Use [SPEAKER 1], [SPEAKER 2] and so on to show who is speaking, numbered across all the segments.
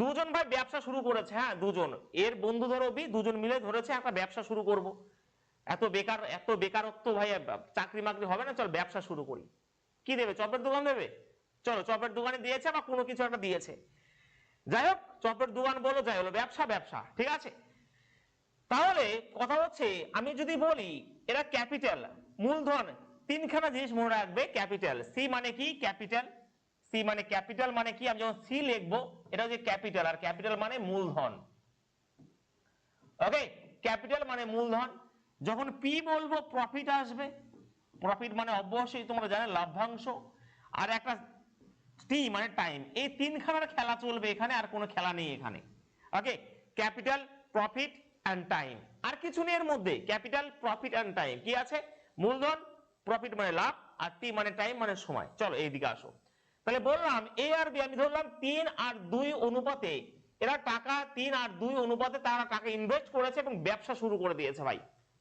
[SPEAKER 1] দুজন ভাই ব্যবসা শুরু করেছে হ্যাঁ দুজন। এর বন্ধু ধরো বি দুজন মিলে ধরেছে, একটা ব্যবসা শুরু করব। এত বেকার, এত বেকারত্ব ভাই চাকরি মাকরি হবে না, চল ব্যবসা শুরু করি। কি দেবে, চপের দোকান দেবে? চলো, চপের দোকানে দিয়েছে বা কোনো কিছু একটা দিয়েছে। যাই হোক, চপের দোকান বলো, যাই হলো, ব্যবসা ব্যবসা, ঠিক আছে? তাহলে কথা হচ্ছে, আমি যদি বলি, এরা ক্যাপিটাল, মূলধন, তিনখানা জিনিস মনে রাখবে, ক্যাপিটাল। সি মানে কি? ক্যাপিটাল। সি মানে ক্যাপিটাল মানে কি? আমি যখন সি লিখব, এটা হচ্ছে ক্যাপিটাল, আর ক্যাপিটাল মানে মূলধন। ওকে ক্যাপিটাল মানে মূলধন। যখন পি বলব প্রফিট আসবে। প্রফিট মানে অবশ্যই তোমরা জানো, লাভ্যাংশ। আর একটা টি মানে টাইম এই তিনখানার খেলা চলবে এখানে, আর কোনো খেলা নেই এখানে। Okay capital profit and time আর কিছু নেই এর মধ্যে। ক্যাপিটাল প্রফিট অ্যান্ড টাইম কি আছে? মূলধন প্রফিট মানে লাভ, আর টি মানে টাইম মানে সময়। চলো, এইদিকে আসো। তাহলে বললাম এ আর বি আমি ধরলাম তিন আর দুই অনুপাতে, এরা টাকা তিন আর দুই অনুপাতে তারা টাকা ইনভেস্ট করেছে এবং ব্যবসা শুরু করে দিয়েছে ভাই।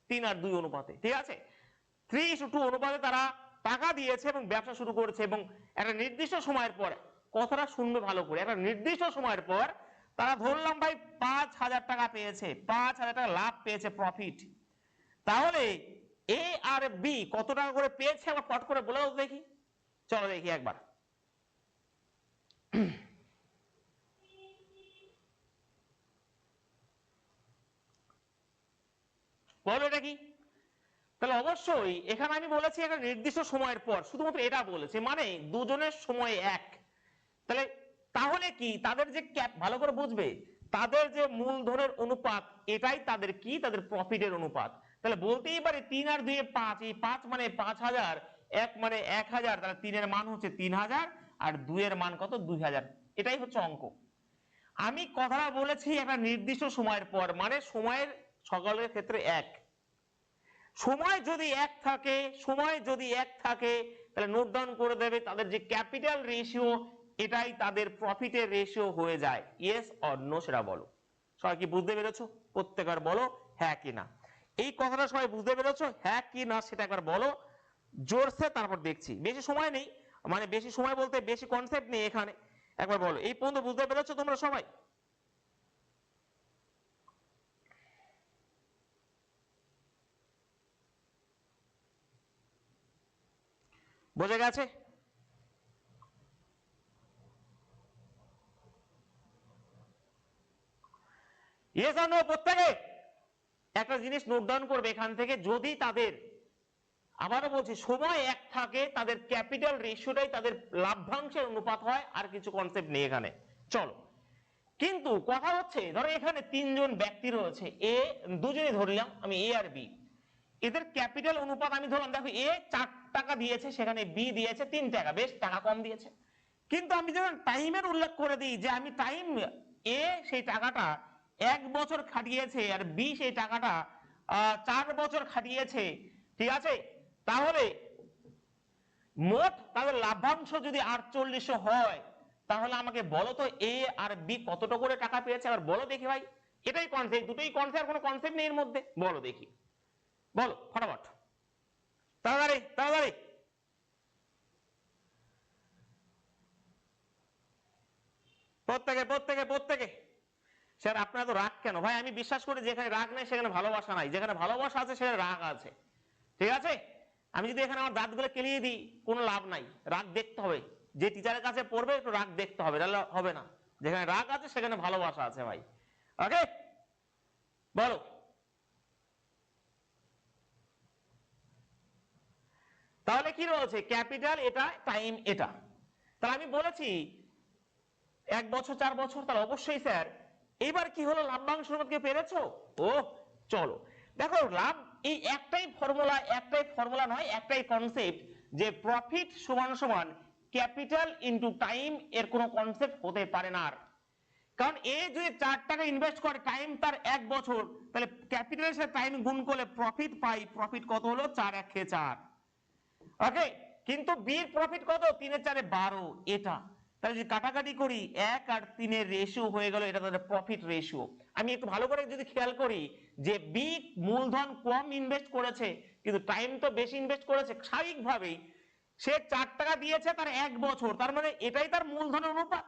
[SPEAKER 1] তিন আর দুই অনুপাতে, ঠিক আছে? থ্রি ইস টু অনুপাতে তারা টাকা দিয়েছে এবং ব্যবসা শুরু করেছে এবং একটা নির্দিষ্ট সময়ের পর, কথাটা শুনবে ভালো করে, একটা নির্দিষ্ট সময়ের পর তারা ধরলাম ভাই পাঁচ হাজার টাকা পেয়েছে, পাঁচ হাজার টাকা লাভ পেয়েছে প্রফিট তাহলে এ আর বি কত টাকা করে পেয়েছে? আবার পট করে বলে দেখি। চলো দেখি একবার। বলো এটা কি? তাহলে অবশ্যই এখানে আমি বলেছি একটা নির্দিষ্ট সময়ের পর, শুধুমাত্র এটা বলেছে মানে দুজনের সময় এক। তাহলে তাহলে কি? তাদের যে ক্যাপ, ভালো করে বুঝবে, তাদের যে মূলধনের অনুপাত, এটাই তাদের কি? তাদের প্রফিটের অনুপাত। তাহলে বলতেই পারে তিন আর দুই পাঁচ, এই পাঁচ মানে পাঁচ হাজার, এক মানে এক হাজার, তাহলে তিনের মান হচ্ছে তিন হাজার, আর দুইয়ের মান কত? দুই হাজার। এটাই হচ্ছে অঙ্ক। আমি কথাটা বলেছি একটা নির্দিষ্ট সময়ের পর মানে সময়ের সকলের ক্ষেত্রে এক। সময় যদি এক থাকে, সময় যদি এক থাকে, তাহলে নোট ডাউন করে দেবে তাদের যে ক্যাপিটাল রেশিও এটাই তাদের প্রফিটের রেশিও হয়ে যায়। ইয়েস অর নো সেটা বলো। সবাই কি বুঝতে পেরেছ? প্রত্যেকবার বলো হ্যাঁ কি না? এই কথাটা সবাই বুঝতে পেরেছ? হ্যাঁ কি না সেটা একবার বলো। জোরসে তারপর দেখছি। বেশি সময় নেই। মানে বেশি সময় বলতে বেশি কনসেপ্ট নেই এখানে। একবার বলো। এই পর্যন্ত বুঝতে পেরেছ তোমরা সবাই? বোঝা গেছে? প্রত্যেকে? একটা জিনিস নোট ডাউন করবে এখান থেকে, যদি তাদের, আবারও বলছি, সময় এক থাকে, তাদের ক্যাপিটাল রেশিওটাই তাদের লাভ্যাংশের অনুপাত হয়, আর কিছু কনসেপ্ট নেই এখানে। চলো। কিন্তু কথা হচ্ছে, ধরো এখানে তিনজন ব্যক্তি রয়েছে, এ দুজনে ধরলাম, আমি এ আর বি এদের ক্যাপিটাল অনুপাত আমি ধরলাম, দেখো এ চার টাকা দিয়েছে, সেখানে বি দিয়েছে, তিন টাকা, বেশ, টাকা কম দিয়েছে। কিন্তু আমি যখন টাইমের উল্লেখ করে দিই যে আমি টাইম এ সেই টাকাটা এক বছর খাটিয়েছে আর বি সেই টাকাটা চার বছর খাটিয়েছে, ঠিক আছে? তাহলে মোট তাদের লাভ্যাংশ যদি আটচল্লিশশো হয়, তাহলে আমাকে বলো তো এ আর বি কতটা করে টাকা পেয়েছে? আবার বলো দেখি ভাই, এটাই কনসেপ্ট দুটোই কনসেপ্ট কোনো কনসেপ্ট নেই এর মধ্যে, বলো দেখি। বলো, ফটাফট। তাড়াতাড়ি তাড়াতাড়ি। প্রত্যেকে প্রত্যেকে প্রত্যেকে। স্যার, আপনারা তো রাগ কেন? ভাই, আমি বিশ্বাস করি যেখানে রাগ নেই, সেখানে ভালোবাসা নাই। যেখানে ভালোবাসা আছে, সেখানে রাগ আছে। ঠিক আছে? আমি যদি এখানে আমার দাঁতগুলো কেলিয়ে দিই, কোনো লাভ নাই। রাগ দেখতে হবে। যে টিচারের কাছে পড়বে, একটু রাগ দেখতে হবে তাহলে হবে না। যেখানে রাগ আছে, সেখানে ভালোবাসা আছে, ভাই। ওকে বলো। তাহলে কি রয়েছে? ক্যাপিটাল এটা, টাইম এটা। তাহলে আমি বলেছি, এক বছর, চার বছর, তাহলে অবশ্যই স্যার। এবার কি হলো? লাভ্যাংশ অনুপাতকে পেরেছ? ও চলো। দেখো লাভ এই একটাই ফর্মুলা একটাই ফর্মুলা নয়, একটাই কনসেপ্ট যে প্রফিট সমান সমান ক্যাপিটাল ইনটু টাইম এর কোনো কনসেপ্ট হতে পারে না আর। কারণ এ যদি চার টাকা ইনভেস্ট করে টাইম তার এক বছর, তাহলে ক্যাপিটালের সাথে টাইম গুণ করলে প্রফিট পাই। প্রফিট কত হলো? চার এক খেয়ে চার। ওকে কিন্তু বির প্রফিট কত? তিনের চারে বারো, এটা। তাহলে যদি কাটাকাটি করি, এক আর তিনের রেশিও হয়ে গেল, এটা তাদের প্রফিট রেশিও আমি একটু ভালো করে যদি খেয়াল করি, যে বি মূলধন কম ইনভেস্ট করেছে, কিন্তু টাইম তো বেশি ইনভেস্ট করেছে, স্বাভাবিকভাবেই সে চার টাকা দিয়েছে তার এক বছর, তার মানে এটাই তার মূলধন অনুপাত।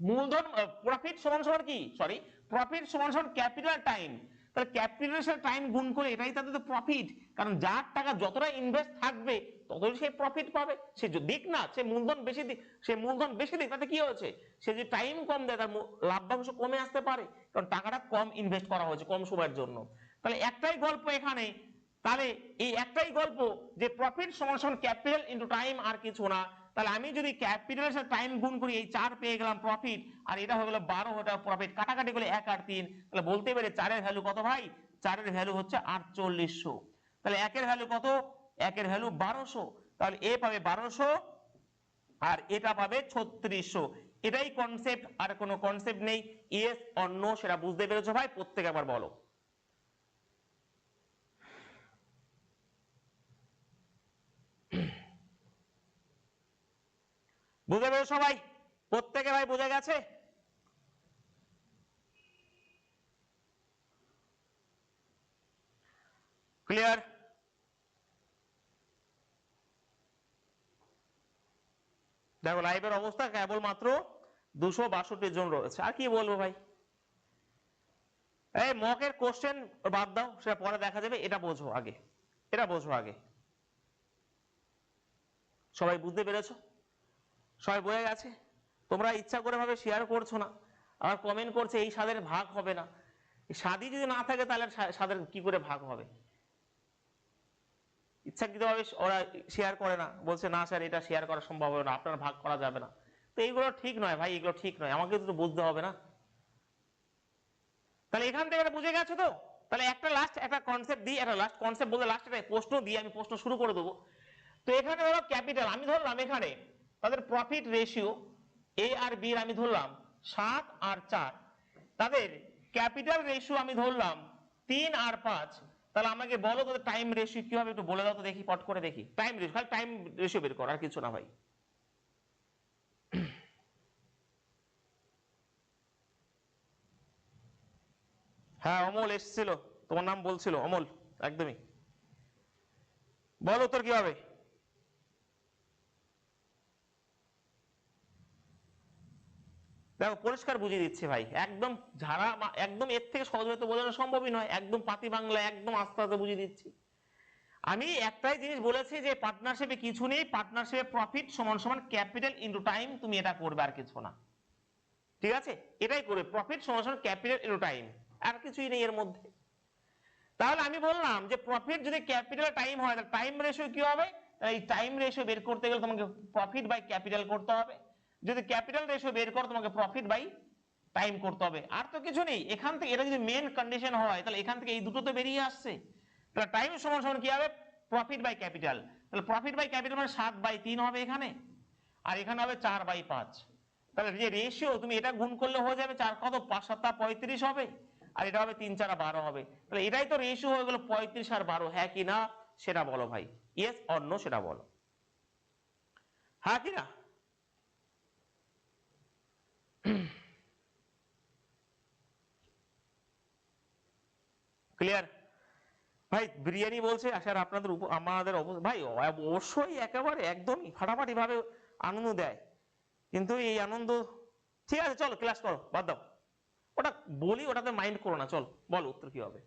[SPEAKER 1] মূলধন প্রফিট সমান সমান কি? সরি প্রফিট সমান সমান ক্যাপিটাল টাইম তাহলে ক্যাপিটালের সাথে টাইম গুণ করে এটাই তাদের তো প্রফিট কারণ যার টাকা যতটা ইনভেস্ট থাকবে, ততই সে প্রফিট পাবে। সে দিক না, সে মূলধন বেশি দিক সে মূলধন বেশি দিক, তাতে কি হয়েছে? সে যে টাইম কম দেয়, তার লাভ্যাংশ কমে আসতে পারে। কারণ টাকাটা কম ইনভেস্ট করা হয়েছে, কম সময়ের জন্য। তাহলে একটাই গল্প এখানে। তাহলে এই একটাই গল্প যে প্রফিট সমান সমান ক্যাপিটাল ইনটু টাইম আর কিছু না। তাহলে আমি যদি ক্যাপিটালের সাথে টাইম গুণ করি, এই চার পেয়ে গেলাম প্রফিট আর এটা হয়ে গেল বারো ওটা প্রফিট কাটাকাটি করলে এক আর তিন। তাহলে বলতে পারে চারের ভ্যালু কত ভাই? চারের ভ্যালু হচ্ছে আটচল্লিশশো। তাহলে একের ভ্যালু কত? একের ভ্যালু বারোশো। তাহলে এ পাবে বারোশো, আর এটা পাবে ছত্রিশশো। এটাই কনসেপ্ট আর কোনো কনসেপ্ট নেই। ইয়েস অন্য সেটা বুঝতে পেরেছ ভাই? প্রত্যেক একবার বলো। বুঝতে পেরেছ সবাই। প্রত্যেকে ভাই বুঝে গেছে? ক্লিয়ার দেখো লাইভের অবস্থা কেবল মাত্র দুশো বাষট্টি জন রয়েছে। আর কি বলব ভাই? এই মকের কোশ্চেন বাদ দাও, সেটা পরে দেখা যাবে, এটা বোঝো আগে। এটা বোঝো আগে। সবাই বুঝতে পেরেছ? সবাই বোঝা গেছে? তোমরা ইচ্ছা করে ভাবে শেয়ার করছ না। আবার কমেন্ট করছে, এই স্বাদের ভাগ হবে না। স্বাদই যদি না থাকে, তাহলে স্বা- স্বাদের কি করে ভাগ হবে? ইচ্ছাকৃতভাবে ওরা শেয়ার করে না। বলছে, না স্যার এটা শেয়ার করা সম্ভব হবে না। আপনার ভাগ করা যাবে না। তো এইগুলো ঠিক নয় ভাই এগুলো ঠিক নয়। আমাকে তো বুঝতে হবে না। তাহলে এখান থেকে বুঝে গেছো তো? তাহলে একটা লাস্ট একটা কনসেপ্ট দিই, একটা লাস্ট কনসেপ্ট বলতে লাস্ট একটা প্রশ্ন দিয়ে আমি প্রশ্ন শুরু করে দেবো। তো এখানে হলো ক্যাপিটাল আমি ধরলাম এখানে তাদের প্রফিট রেশিও এ আর বি এর আমি ধরলাম সাত আর চার। তাদের ক্যাপিটাল রেশিও আমি ধরলাম তিন আর পাঁচ। তাহলে আমাকে বলো তাদের টাইম রেশিও কি হবে একটু বলে দাও তো দেখি, পট করে দেখি। টাইম রেশিও খালি টাইম রেশিও বের কর, আর কিছু না ভাই। হ্যাঁ অমল এসেছিল। তোমার নাম বলছিল, অমল, একদমই। বলো তোর কি হবে দেখো, পরিষ্কার বুঝিয়ে দিচ্ছে ভাই। একদম ঝাড়া একদম এর থেকে সহজ হয়তো বোঝানো সম্ভবই নয়, একদম পাতি বাংলা, একদম আস্তে আস্তে বুঝিয়ে দিচ্ছি। আমি একটাই জিনিস বলেছি যে পার্টনারশিপে কিছু নেই পার্টনারশিপে প্রফিট সমান সমান ক্যাপিটাল ইনটু টাইম তুমি এটা করবে আর কিছু না। ঠিক আছে? এটাই করবে প্রফিট সমান সমান ক্যাপিটাল ইনটু টাইম আর কিছুই নেই এর মধ্যে। তাহলে আমি বললাম যে প্রফিট যদি ক্যাপিটাল টাইম হয়, তাহলে টাইম রেশিও কি হবে? এই টাইম রেশিও বের করতে গেলে তোমাকে প্রফিট বাই ক্যাপিটাল করতে হবে। যদি ক্যাপিটাল রেশিও বের করো, তোমাকে প্রফিট বাই টাইম করতে হবে। আর তো কিছু নেই, এখান থেকে এটা যদি মেন কন্ডিশন হয়, তাহলে এখান থেকে এই দুটো তো বেরিয়ে আসছে। তাহলে টাইম সমান সমান কি হবে? প্রফিট বাই ক্যাপিটাল তাহলে প্রফিট বাই ক্যাপিটাল মানে সাত বাই তিন হবে এখানে, আর এখানে হবে চার বাই পাঁচ। তাহলে যে রেশিও তুমি এটা গুণ করলে হয়ে যাবে চার কত? পাঁচ সাতটা পঁয়ত্রিশ হবে, আর এটা হবে তিন চার বারো হবে। তাহলে এটাই তো রেশিও হয়ে গেলো পঁয়ত্রিশ আর বারো হ্যাঁ কি না? সেটা বলো ভাই। ইয়েস অন্য সেটা বলো। হ্যাঁ কি না? ক্লিয়ার ভাই, বিরিয়ানি বলছে স্যার আপনাদের আমাদের ভাই অবশ্যই একেবারে একদমই ফাটাফাটি ভাবে আনন্দ দেয়। কিন্তু এই আনন্দ ঠিক আছে, চলো ক্লাস করো, বাদ দাও। ওটা বলি, ওটাতে মাইন্ড করো না, চল, বলো উত্তর কি হবে।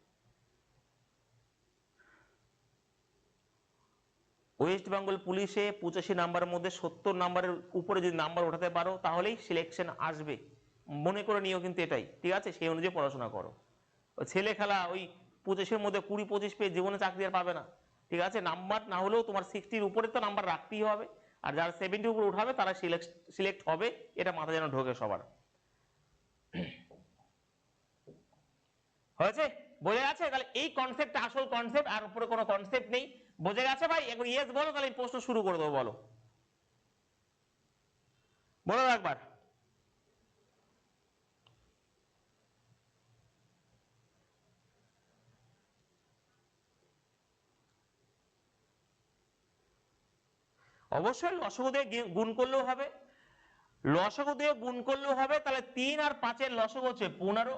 [SPEAKER 1] ওয়েস্ট বেঙ্গল পুলিশে পঁচাশি নাম্বারের মধ্যে সত্তর নাম্বারের উপরে যদি নাম্বার ওঠাতে পারো, তাহলেই সিলেকশন আসবে। মনে করে নিও কিন্তু এটাই, ঠিক আছে? সেই অনুযায়ী পড়াশোনা করো। ছেলে খেলা ওই পঁচিশের মধ্যে কুড়ি, পঁচিশ পেয়ে জীবনে চাকরি আর পাবে না। ঠিক আছে? নাম্বার না হলেও তোমার সিক্সটির উপরে তো নাম্বার রাখতেই হবে। আর যারা সেভেন্টির উপরে উঠাবে, তারা সিলেক্ট সিলেক্ট হবে। এটা মাথা যেন ঢোকে সবার। হয়েছে? বোঝা গেছে? তাহলে এই কনসেপ্ট আসল কনসেপ্ট আর উপরে কোনো কনসেপ্ট নেই। বোঝা গেছে ভাই? একবার ইয়েস বলো, তাহলে প্রশ্ন শুরু করে দেবো, বলো। বলো একবার। অবশ্যই লসগু দিয়ে গুণ করলেও হবে। লসগু দিয়ে গুণ করলেও হবে, তাহলে তিন আর পাঁচের লসগু হচ্ছে পনেরো।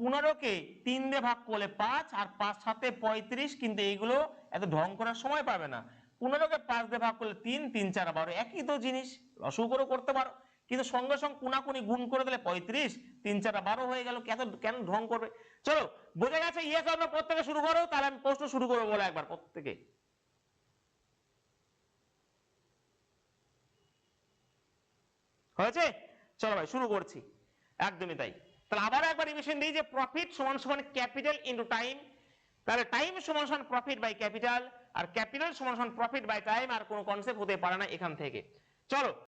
[SPEAKER 1] পনেরোকে তিন দিয়ে ভাগ করলে পাঁচ, আর পাঁচ সাথে পঁয়ত্রিশ, কিন্তু এইগুলো এত ঢং করার সময় পাবে না। পনেরোকে পাঁচ দিয়ে ভাগ করলে তিন তিন চার বারো একই তো জিনিস লসগু করে করতে পারো। কিন্তু সঙ্গে সঙ্গে কুনাকুনি গুণ করে দিলে পঁয়ত্রিশ, তিন চারটা বারো হয়ে গেল কেন কেন ঢং করবে? চলো, বোঝা গেছে ইয়ে আমরা প্রত্যেকে শুরু করো, তাহলে আমি প্রশ্ন শুরু করব বলে একবার প্রত্যেকে। হয়েছে? চলো ভাই, শুরু করছি। একদমই তাই। তাহলে আবার একবার রিভিশন দিই যে প্রফিট সমান সমান ক্যাপিটাল ইনটু টাইম তাহলে টাইম সমান সমান প্রফিট বাই ক্যাপিটাল আর ক্যাপিটাল সমান সমান প্রফিট বাই টাইম আর কোনো কনসেপ্ট হতে পারে না এখান থেকে। চলো।